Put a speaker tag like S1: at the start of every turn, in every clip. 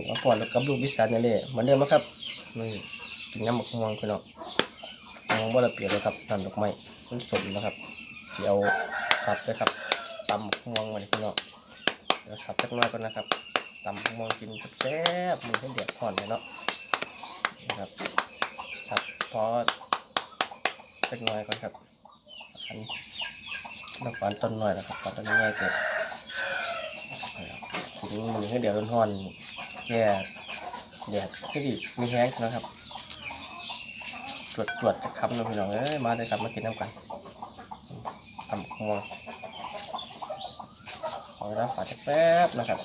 S1: นี่มาก่อนแล้วกับลูกวิสันนี่เลยเหมือนเดิมนะครับนี่กินน้ำหมกม่วงพี่น้องมองว่าเราเปลี่ยนเลยครับน้ำดอกไม้มันสมนะครับที่เอาสับเลยครับตำหมกม่วงมาเลยพี่น้องเดี๋ยวสับสักหน้อยก่อนนะครับตำมกม่วงกินแซ่บมือให้เดือดผ่อนเลยเนาะนะครับสับพอสักหน้อยก่อนครับอันน้ำฝานต้นหน่อยนะครับฝานต้นง่ายเกิดถึงมือให้เดี๋ยวร้อนๆ แก่แดดให้ดีมีแห้งนะครับ ตรวจตรวจจะคำนะพี่น้องเอ้ยมาเลยครับมากินน้ำกันทำหัวขอเวลาฝาแป๊บนะครับ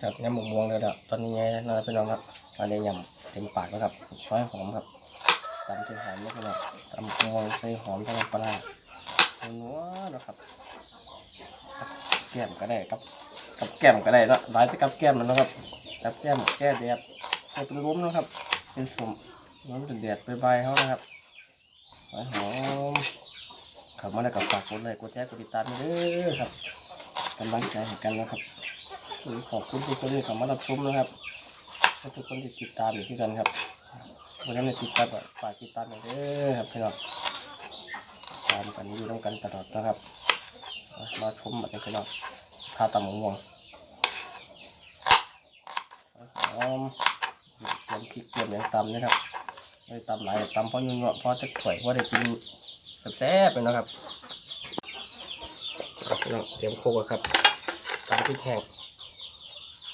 S1: ครับยำหมูม่วงเลยละตอนนี้ไงนะพี่น้องครับมาเลยยำเต็มปากแล้วครับช้อยหอมครับตำใส่หอมแล้วพี่น้องตำม่วงใส่หอมใส่น้ำปลานัวนะครับแก้มก็ได้กับ กับแก้มก็ได้เนะหลายแต่กับแก้มแล้วนะครับกับแก้มแก้แดดให้เป็นล้มนะครับ เป็นสมน้ำเป็นแดดไปใบเขานะครับหอมหอมขับมาแล้วกับฝากกดไลค์กดแชร์กดติดตามด้วยเด้อครับกำลังใจให้กันนะครับขอบคุณทุกคนที่เข้ามารับชมนะครับทุกคนที่ติดตามอยู่ที่กันครับวันนี้ติดตามก็ฝากติดตามกันเด้อครับพี่น้องตามกันอยู่ต้องกันตลอดนะครับ มาชมแบบนี้พี่น้อง ทาวตำมูม่วงหอมเตรียมพริกเตรียมอย่างตำนะครับไม่ตำหลายตำเพราะยุ่งเงาะเพราะจะถ่วยเพราะได้กินแซ่บๆเลยนะครับเอาพี่น้องเตรียมโคกครับตำพริกแห้ง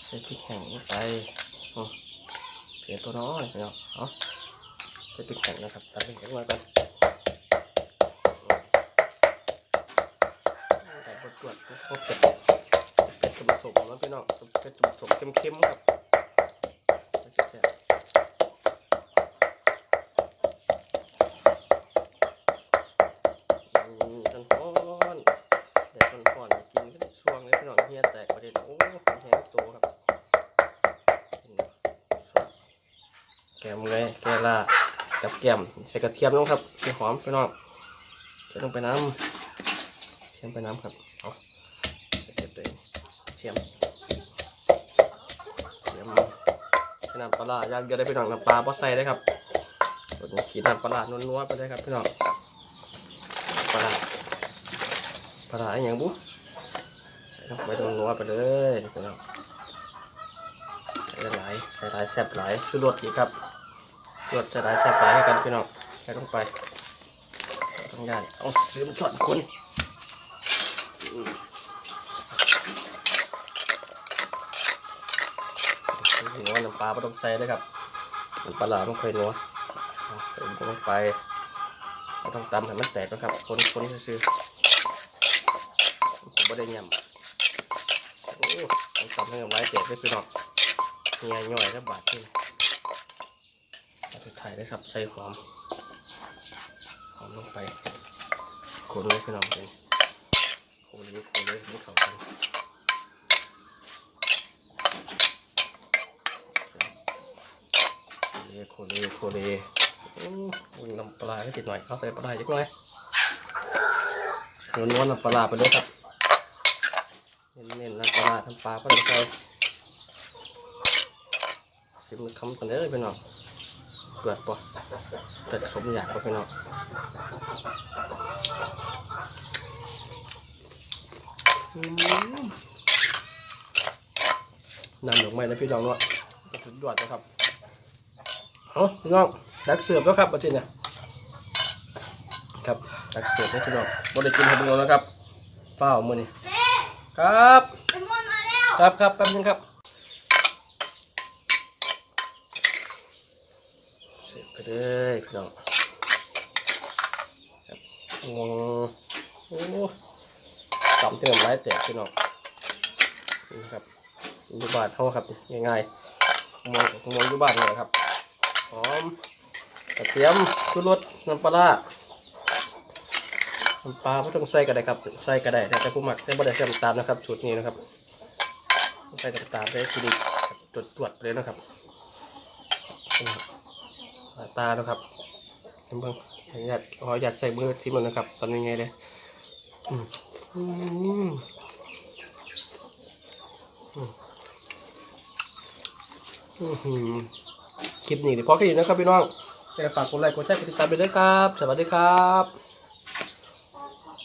S1: ใส่พริกแห้งลงไปเผ็ดตัวน้อยพี่น้องเอาใส่พริกแห้งนะครับตำพริกแห้งมาก่อนต่บดตรวจพวกเป็ดเป็ดจะผสมแล้ว พี่น้องเป็ดจะผสมเข้มๆครับแซ่บๆอืมจันฮ้อนแดดร้อนๆกินกันช่วงนี้พี่น้องเฮียแตกประเด็นโอ้แห้งโตครับแกมเลยแกล่ากับแกมใส่กระเทียมลงครับใส่หอมพี่น้องใส่ลงไปน้ำเทียมไปน้ำครับเอาเก็บเลยเทียม เทียมใส่น้ำปลาอย่างเดียวได้พี่น้องน้ำปลาพอใส่ได้ครับส่วนนี้กินน้ำปลานัวๆไปเลยครับพี่น้องปลาปลาอย่างบุ๊ใส่ลงไปนัวไปเลยพี่น้องใส่หลายใส่หลายแซ่บหลายชูรสอีกครับรสใส่หลายแซ่บหลายให้กันพี่น้องใส่ลงไปต้องยานเอาซื้อมาช็อตคน หัวน้ำปลาไม่ต้องใส่เลยครับน้ำปลาหลาไม่ค่อยนัวเอาเติมลงไปไม่ต้องตำให้มันแตกนะครับ คนคนซื่อผมไม่ได้ยำโอ้ต้องตำให้มันไว้แตกได้พี่น้องเงียย่อยแล้วบาดที่สุดท้ายได้สับใส่หอมหอมลงไปคนเลยพี่น้องเลยคนเลยคนเลยไม่เข้ากัน เลโคเลโคเลอู้ยน้ำปลาให้ติดหน่อยเขาใส่ปลาเยอะหน่อยนวลนน้ำปลาไปเลยครับเน้นๆน้ำปลาน้ำปลาก็เลยใส่สิมคำกันเลยพี่น้องเกิดปะแต่สมอยากปะพี่น้องอืมน้ำดอกไม้นะพี่น้องเนาะสุดยอดนะครับ เอาพี่น้องดักเสือบแล้วครับประเทศเนี่ยครับดักเสือบแล้วพี่น้องบได้กินให้พี่น้องนะครับเปล่ามือนี่ครับ
S2: เลมอนมาแล้ว
S1: ครับครับแป๊บนึงครับเสือบไปเลยพี่น้องครับงวงโอ้จำเติมไรแตกพี่น้องนี่นะครับอยู่บ้านเขาครับง่ายๆงวงงวงอยู่บ้านนี่แหละครับ หอมกระเทียมชูรสน้ำปลาน้ำปลาไม่ต้องใส่ก็ได้ครับใส่ก็ได้แต่ผู้หมักได้บ่ได้ใส่น้ำตาลนะครับชุดนี้นะครับใส่น้ำตาลได้ทีนี้ตรวจตรวจเลยนะครับตานะครับเห็นบ้างอยากขออยากใส่มือที่มันนะครับ ตอนนี้ไงเลยอืมอืม
S2: อื้อหือ คลิปนี้เดี๋ยวพอแค่นี้นะครับพี่น้องจะฝากกดไลค์กดแชร์กดติดตามไปด้วยครับ สวัสดีครับ